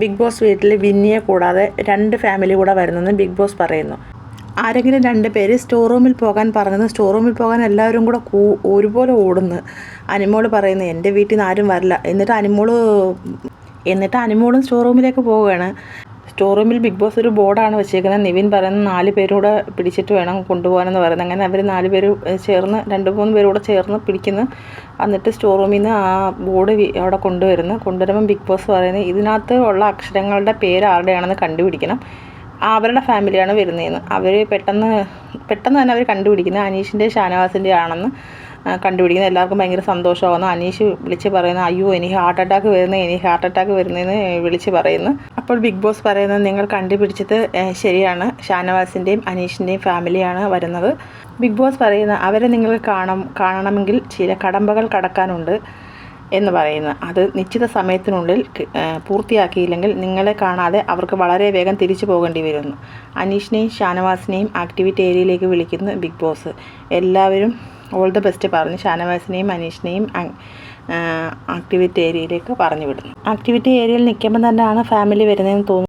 Big boss വീട്ടിൽ വിന്നിയെ കൂടാതെ രണ്ട് ഫാമിലി കൂടെ വരുന്നെന്ന് ബിഗ് ബോസ് പറയുന്നു. ആരെങ്കിലും രണ്ട് പേര് സ്റ്റോർ റൂമിൽ പോകാൻ പറഞ്ഞത് സ്റ്റോർ റൂമിൽ പോകാൻ എല്ലാവരും കൂടെ കൂ ഒരുപോലെ ഓടുന്നു. അനിമോൾ പറയുന്നു എന്റെ വീട്ടിൽ നിന്ന് ആരും വരില്ല. എന്നിട്ട് അനിമോൾ എന്നിട്ട് അനിമോളും സ്റ്റോർ റൂമിലേക്ക് പോവുകയാണ്. സ്റ്റോർ റൂമിൽ ബിഗ് ബോസ് ഒരു ബോർഡാണ് വെച്ചേക്കുന്നത്. നിവിൻ പറയുന്ന നാല് പേരൂടെ പിടിച്ചിട്ട് വേണം കൊണ്ടുപോകാനെന്ന് പറയുന്നത്. അങ്ങനെ അവർ നാല് പേര് ചേർന്ന് രണ്ട് മൂന്ന് പേരൂടെ ചേർന്ന് പിടിക്കുന്നു. എന്നിട്ട് സ്റ്റോർ റൂമിൽ നിന്ന് ആ ബോർഡ് അവിടെ കൊണ്ടുവരുന്നു. കൊണ്ടുവരുമ്പം ബിഗ് ബോസ് പറയുന്നത് ഇതിനകത്ത് ഉള്ള അക്ഷരങ്ങളുടെ പേര് ആരുടെയാണെന്ന് കണ്ടുപിടിക്കണം. അവരുടെ ഫാമിലിയാണ് വരുന്നതെന്ന്. അവർ പെട്ടെന്ന് പെട്ടെന്ന് തന്നെ അവർ കണ്ടുപിടിക്കുന്നത് അനീഷിന്റെ ഷാനവാസിന്റെ ആണെന്ന്. കണ്ടുപിടിക്കുന്നത്. എല്ലാവർക്കും ഭയങ്കര സന്തോഷമാകുന്നു. അനീഷ് വിളിച്ച് പറയുന്നു അയ്യോ എനിക്ക് ഹാർട്ട് അറ്റാക്ക് വരുന്നത് എനിക്ക് ഹാർട്ട് അറ്റാക്ക് വരുന്നതെന്ന് വിളിച്ച് പറയുന്നു. അപ്പോൾ ബിഗ് ബോസ് പറയുന്നത് നിങ്ങൾ കണ്ടുപിടിച്ചത് ശരിയാണ്. ഷാനവാസിന്റെയും അനീഷിന്റെയും ഫാമിലിയാണ് വരുന്നത്. ബിഗ് ബോസ് പറയുന്ന അവരെ നിങ്ങൾ കാണാം കാണണമെങ്കിൽ ചില കടമ്പകൾ കടക്കാനുണ്ട് എന്ന് പറയുന്നു. അത് നിശ്ചിത സമയത്തിനുള്ളിൽ പൂർത്തിയാക്കിയില്ലെങ്കിൽ നിങ്ങളെ കാണാതെ അവർക്ക് വളരെ വേഗം തിരിച്ചു പോകേണ്ടി വരുന്നു. അനീഷിനെയും ഷാനവാസിനെയും ആക്ടിവിറ്റി ഏരിയയിലേക്ക് വിളിക്കുന്നു ബിഗ് ബോസ്. എല്ലാവരും ഓൾ ദ ബെസ്റ്റ് പറഞ്ഞ് ഷാനവാസിനെയും അനീഷിനെയും ആക്ടിവിറ്റി ഏരിയയിലേക്ക് പറഞ്ഞു വിടുന്നു. ആക്ടിവിറ്റി ഏരിയയിൽ നിൽക്കുമ്പോൾ തന്നെയാണ് ഫാമിലി വരുന്നതെന്ന് തോന്നുന്നു